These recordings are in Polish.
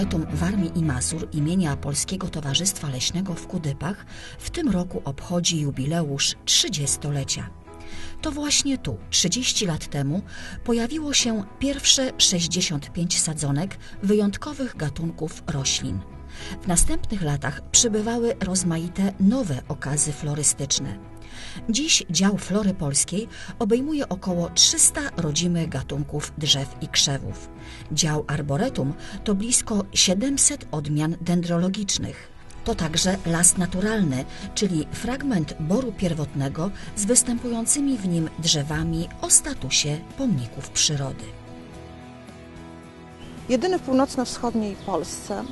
Arboretum Warmii i Mazur imienia Polskiego Towarzystwa Leśnego w Kudypach w tym roku obchodzi jubileusz 30-lecia. To właśnie tu, 30 lat temu, pojawiło się pierwsze 65 sadzonek wyjątkowych gatunków roślin. W następnych latach przybywały rozmaite nowe okazy florystyczne. Dziś dział flory polskiej obejmuje około 300 rodzimych gatunków drzew i krzewów. Dział arboretum to blisko 700 odmian dendrologicznych. To także las naturalny, czyli fragment boru pierwotnego z występującymi w nim drzewami o statusie pomników przyrody. Jedyny w północno-wschodniej Polsce,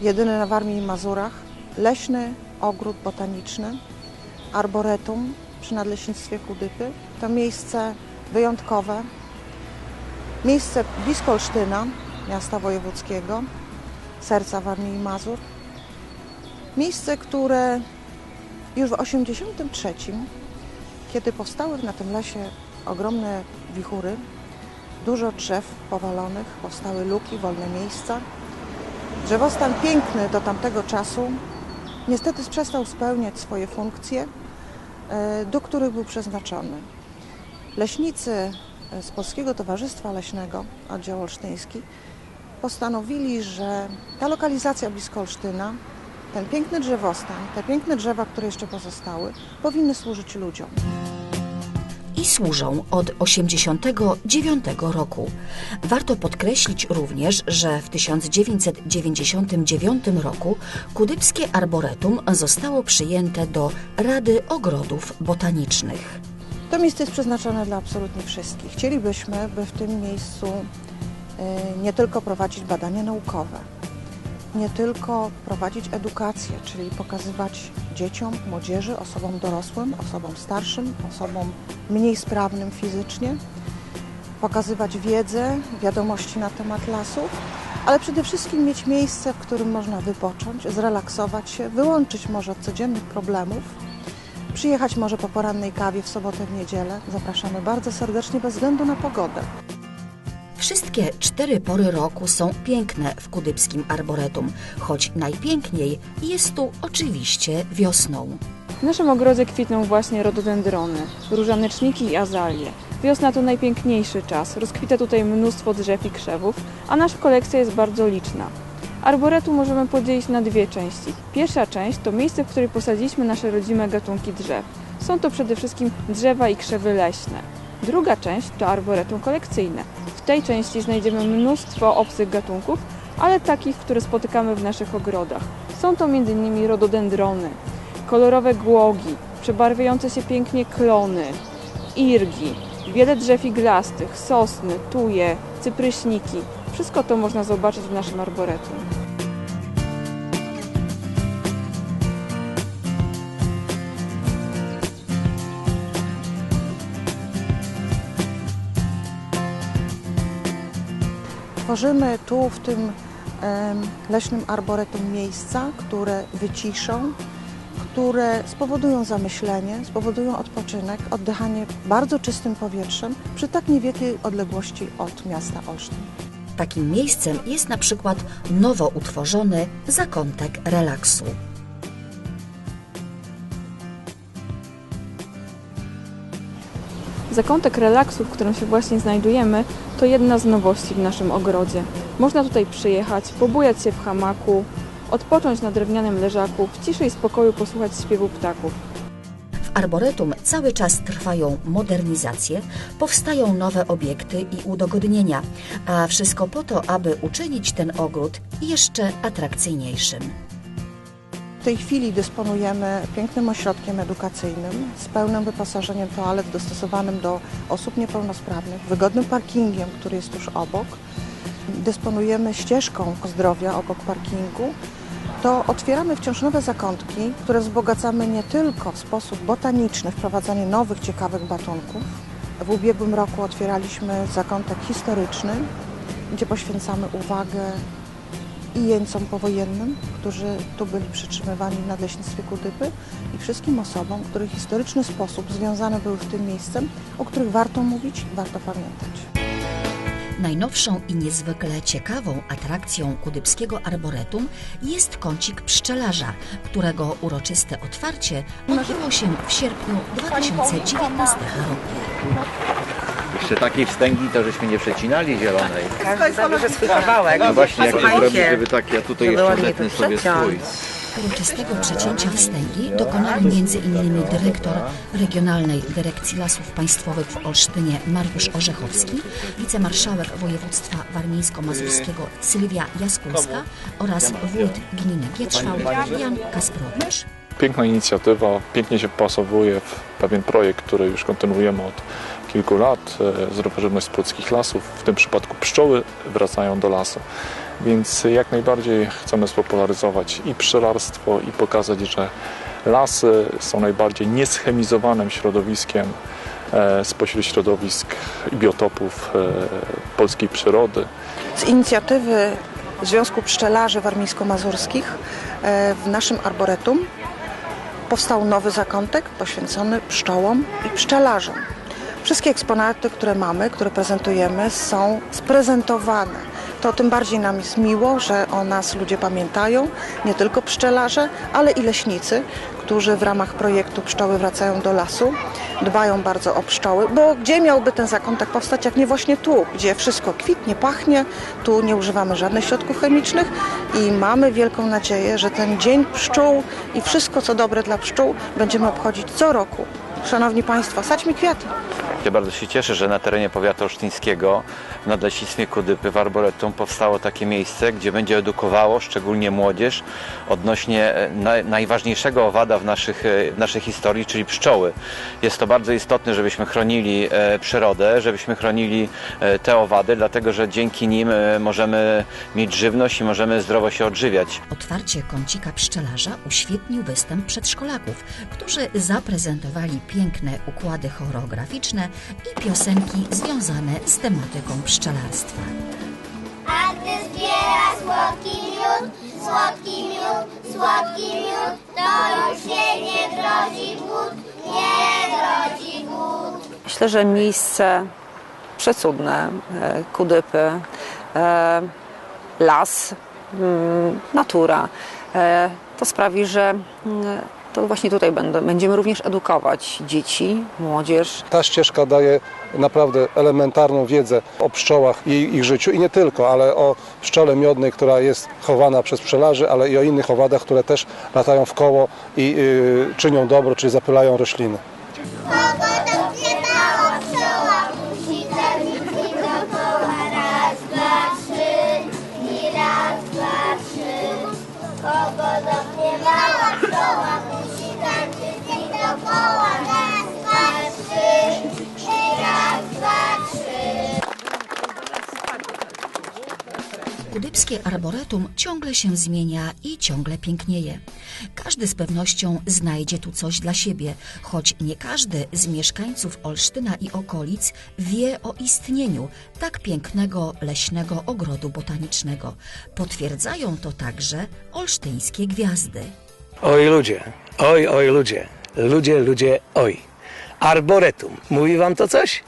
jedyny na Warmii i Mazurach, leśny ogród botaniczny, arboretum przy Nadleśnictwie Kudypy. To miejsce wyjątkowe, miejsce blisko Olsztyna, miasta wojewódzkiego, serca Warmii i Mazur. Miejsce, które już w 1983, kiedy powstały na tym lesie ogromne wichury, dużo drzew powalonych, powstały luki, wolne miejsca. Drzewostan piękny do tamtego czasu niestety przestał spełniać swoje funkcje, e, do których był przeznaczony. Leśnicy e, z Polskiego Towarzystwa Leśnego, oddział olsztyński, postanowili, że ta lokalizacja blisko Olsztyna, ten piękny drzewostan, te piękne drzewa, które jeszcze pozostały, powinny służyć ludziom i służą od 1989 roku. Warto podkreślić również, że w 1999 roku Kudypskie Arboretum zostało przyjęte do Rady Ogrodów Botanicznych. To miejsce jest przeznaczone dla absolutnie wszystkich. Chcielibyśmy, by w tym miejscu y, nie tylko prowadzić badania naukowe, nie tylko prowadzić edukację, czyli pokazywać dzieciom, młodzieży, osobom dorosłym, osobom starszym, osobom mniej sprawnym fizycznie, pokazywać wiedzę, wiadomości na temat lasów, ale przede wszystkim mieć miejsce, w którym można wypocząć, zrelaksować się, wyłączyć może od codziennych problemów, przyjechać może po porannej kawie w sobotę, w niedzielę. Zapraszamy bardzo serdecznie bez względu na pogodę. Wszystkie cztery pory roku są piękne w kudypskim arboretum, choć najpiękniej jest tu oczywiście wiosną. W naszym ogrodzie kwitną właśnie rododendrony, różaneczniki i azalie. Wiosna to najpiękniejszy czas, rozkwita tutaj mnóstwo drzew i krzewów, a nasza kolekcja jest bardzo liczna. Arboretum możemy podzielić na dwie części. Pierwsza część to miejsce, w której posadziliśmy nasze rodzime gatunki drzew. Są to przede wszystkim drzewa i krzewy leśne. Druga część to arboretum kolekcyjne. Tej części znajdziemy mnóstwo obcych gatunków, ale takich, które spotykamy w naszych ogrodach. Są to m.in. rododendrony, kolorowe głogi, przebarwiające się pięknie klony, irgi, wiele drzew iglastych, sosny, tuje, cypryśniki. Wszystko to można zobaczyć w naszym arboretum. Tworzymy tu w tym leśnym arboretum miejsca, które wyciszą, które spowodują zamyślenie, spowodują odpoczynek, oddychanie bardzo czystym powietrzem przy tak niewielkiej odległości od miasta Olsztyn. Takim miejscem jest na przykład nowo utworzony zakątek relaksu. Zakątek relaksu, w którym się właśnie znajdujemy, to jedna z nowości w naszym ogrodzie. Można tutaj przyjechać, pobujać się w hamaku, odpocząć na drewnianym leżaku, w ciszy i spokoju posłuchać śpiewu ptaków. W arboretum cały czas trwają modernizacje, powstają nowe obiekty i udogodnienia, a wszystko po to, aby uczynić ten ogród jeszcze atrakcyjniejszym. Tej chwili dysponujemy pięknym ośrodkiem edukacyjnym z pełnym wyposażeniem toalet dostosowanym do osób niepełnosprawnych, wygodnym parkingiem, który jest tuż obok. Dysponujemy ścieżką zdrowia obok parkingu. To otwieramy wciąż nowe zakątki, które wzbogacamy nie tylko w sposób botaniczny, wprowadzanie nowych, ciekawych gatunków. W ubiegłym roku otwieraliśmy zakątek historyczny, gdzie poświęcamy uwagę i jeńcom powojennym, którzy tu byli przytrzymywani w Nadleśnictwie Kudypy i wszystkim osobom, które w historyczny sposób związane były z tym miejscem, o których warto mówić, warto pamiętać. Najnowszą i niezwykle ciekawą atrakcją kudybskiego arboretum jest kącik pszczelarza, którego uroczyste otwarcie odbyło się w sierpniu 2019 roku. Przy takiej wstęgi to żeśmy nie przecinali zielonej. Każdy zabierze swój kawałek. No właśnie, jak to zrobić, żeby tak, ja tutaj jeszcze zetnę sobie swój. Uroczystego przecięcia wstęgi dokonali m.in. dyrektor Regionalnej Dyrekcji Lasów Państwowych w Olsztynie Mariusz Orzechowski, wicemarszałek województwa warmińsko-mazurskiego Sylwia Jaskulska oraz wójt gminy Wietrzwał Jan Kasprowicz. Piękna inicjatywa, pięknie się pasowuje w pewien projekt, który już kontynuujemy od kilku lat. e, Zdrowa żywność z polskich lasów, w tym przypadku pszczoły wracają do lasu. Więc jak najbardziej chcemy spopularyzować i pszczelarstwo i pokazać, że lasy są najbardziej nieschemizowanym środowiskiem e, spośród środowisk i biotopów e, polskiej przyrody. Z inicjatywy Związku Pszczelarzy Warmińsko-Mazurskich w naszym arboretum powstał nowy zakątek poświęcony pszczołom i pszczelarzom. Wszystkie eksponaty, które mamy, które prezentujemy, są sprezentowane. To tym bardziej nam jest miło, że o nas ludzie pamiętają, nie tylko pszczelarze, ale i leśnicy, którzy w ramach projektu Pszczoły wracają do lasu dbają bardzo o pszczoły, bo gdzie miałby ten zakątek powstać, jak nie właśnie tu, gdzie wszystko kwitnie, pachnie, tu nie używamy żadnych środków chemicznych i mamy wielką nadzieję, że ten Dzień Pszczół i wszystko, co dobre dla pszczół, będziemy obchodzić co roku. Szanowni Państwo, sadźmy kwiaty. Ja bardzo się cieszę, że na terenie powiatu olsztyńskiego w Nadleśnictwie Kudypy w Arboretum powstało takie miejsce, gdzie będzie edukowało szczególnie młodzież odnośnie e, naj, najważniejszego owada w, naszych, e, w naszej historii, czyli pszczoły. Jest to bardzo istotne, żebyśmy chronili e, przyrodę, żebyśmy chronili te owady, dlatego że dzięki nim możemy mieć żywność i możemy zdrowo się odżywiać. Otwarcie kącika pszczelarza uświetnił występ przedszkolaków, którzy zaprezentowali piękne układy choreograficzne i piosenki związane z tematyką pszczelarstwa. A gdy zbiera słodki miód, słodki miód, słodki miód, to już się nie grozi głód, nie grozi głód. Myślę, że miejsce przecudne, e, kudypy, e, las, mm, natura. E, To sprawi, że mm, to właśnie tutaj będą, będziemy również edukować dzieci, młodzież, Ta ścieżka daje naprawdę elementarną wiedzę o pszczołach i ich życiu. I nie tylko, ale o pszczole miodnej, która jest chowana przez pszczelarzy, ale i o innych owadach, które też latają w koło i y, czynią dobro, czyli zapylają rośliny. Kudybskie arboretum ciągle się zmienia i ciągle pięknieje. Każdy z pewnością znajdzie tu coś dla siebie, choć nie każdy z mieszkańców Olsztyna i okolic wie o istnieniu tak pięknego leśnego ogrodu botanicznego. Potwierdzają to także olsztyńskie gwiazdy. Oj ludzie, oj, oj ludzie, ludzie, ludzie, oj. Arboretum, mówi wam to coś?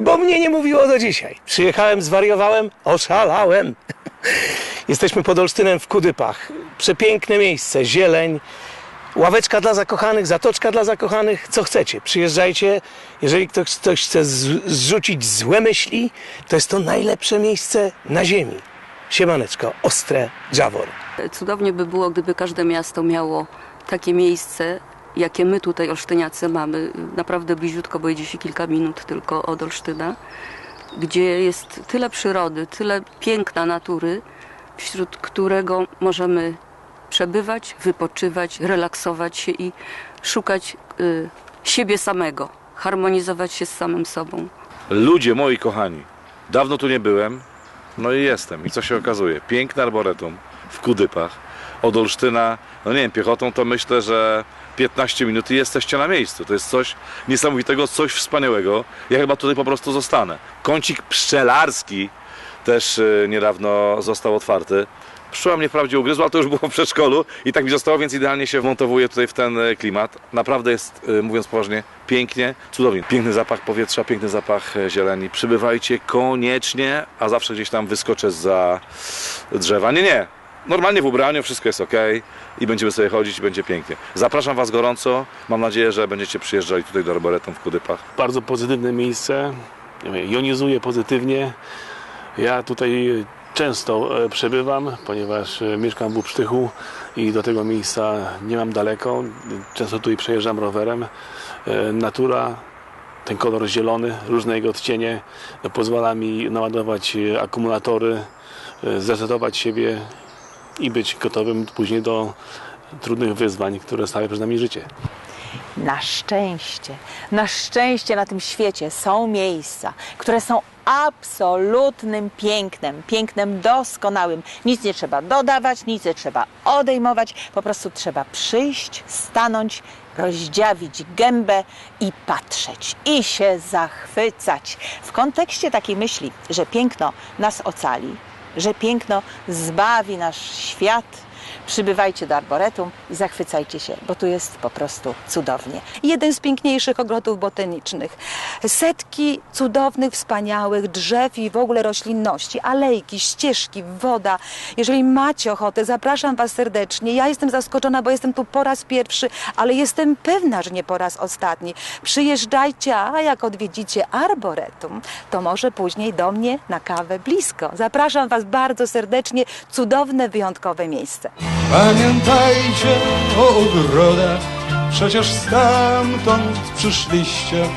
Bo mnie nie mówiło do dzisiaj. Przyjechałem, zwariowałem, oszalałem. Jesteśmy pod Olsztynem w Kudypach. Przepiękne miejsce, zieleń, ławeczka dla zakochanych, zatoczka dla zakochanych, co chcecie. Przyjeżdżajcie, jeżeli ktoś, ktoś chce zrzucić złe myśli, to jest to najlepsze miejsce na ziemi. Siemaneczko, Ostre Jawor. Cudownie by było, gdyby każde miasto miało takie miejsce, jakie my tutaj Olsztyniacy mamy, naprawdę bliziutko, bo jedzie się kilka minut tylko od Olsztyna, gdzie jest tyle przyrody, tyle piękna natury, wśród którego możemy przebywać, wypoczywać, relaksować się i szukać y, siebie samego, harmonizować się z samym sobą. Ludzie moi kochani, dawno tu nie byłem, no i jestem. I co się okazuje? Piękny arboretum w Kudypach. Od Olsztyna, no nie wiem, piechotą to myślę, że 15 minut i jesteście na miejscu. To jest coś niesamowitego, coś wspaniałego. Ja chyba tutaj po prostu zostanę. Kącik pszczelarski też y, niedawno został otwarty Pszczoła mnie wprawdzie ugryzła, ale to już było w przedszkolu i tak mi zostało, więc idealnie się wmontowuję tutaj w ten e, klimat. Naprawdę jest, e, mówiąc poważnie, pięknie, cudownie. Piękny zapach powietrza, piękny zapach zieleni. Przybywajcie koniecznie, a zawsze gdzieś tam wyskoczę za drzewa. Nie, nie. Normalnie w ubraniu, wszystko jest ok i będziemy sobie chodzić i będzie pięknie. Zapraszam Was gorąco. Mam nadzieję, że będziecie przyjeżdżali tutaj do Arboretum w Kudypach. Bardzo pozytywne miejsce, jonizuje pozytywnie. Ja tutaj często e, przebywam, ponieważ e, mieszkam w Upsztychu i do tego miejsca nie mam daleko. Często tutaj przejeżdżam rowerem. E, Natura, ten kolor zielony, różne jego odcienie pozwala mi naładować akumulatory, zresetować siebie i być gotowym później do trudnych wyzwań, które stawia przed nami życie. Na szczęście, na szczęście na tym świecie są miejsca, które są absolutnym pięknem, pięknem doskonałym. Nic nie trzeba dodawać, nic nie trzeba odejmować, po prostu trzeba przyjść, stanąć, rozdziawić gębę i patrzeć, i się zachwycać. W kontekście takiej myśli, że piękno nas ocali, że piękno zbawi nasz świat, Przybywajcie do Arboretum i zachwycajcie się, bo tu jest po prostu cudownie. jeden z piękniejszych ogrodów botanicznych. Setki cudownych, wspaniałych drzew i w ogóle roślinności, alejki, ścieżki, woda. Jeżeli macie ochotę, zapraszam Was serdecznie. Ja jestem zaskoczona, bo jestem tu po raz pierwszy, ale jestem pewna, że nie po raz ostatni. Przyjeżdżajcie, a jak odwiedzicie Arboretum, to może później do mnie na kawę blisko. Zapraszam Was bardzo serdecznie. Cudowne, wyjątkowe miejsce. Pamiętajcie o ogrodach, przecież stamtąd przyszliście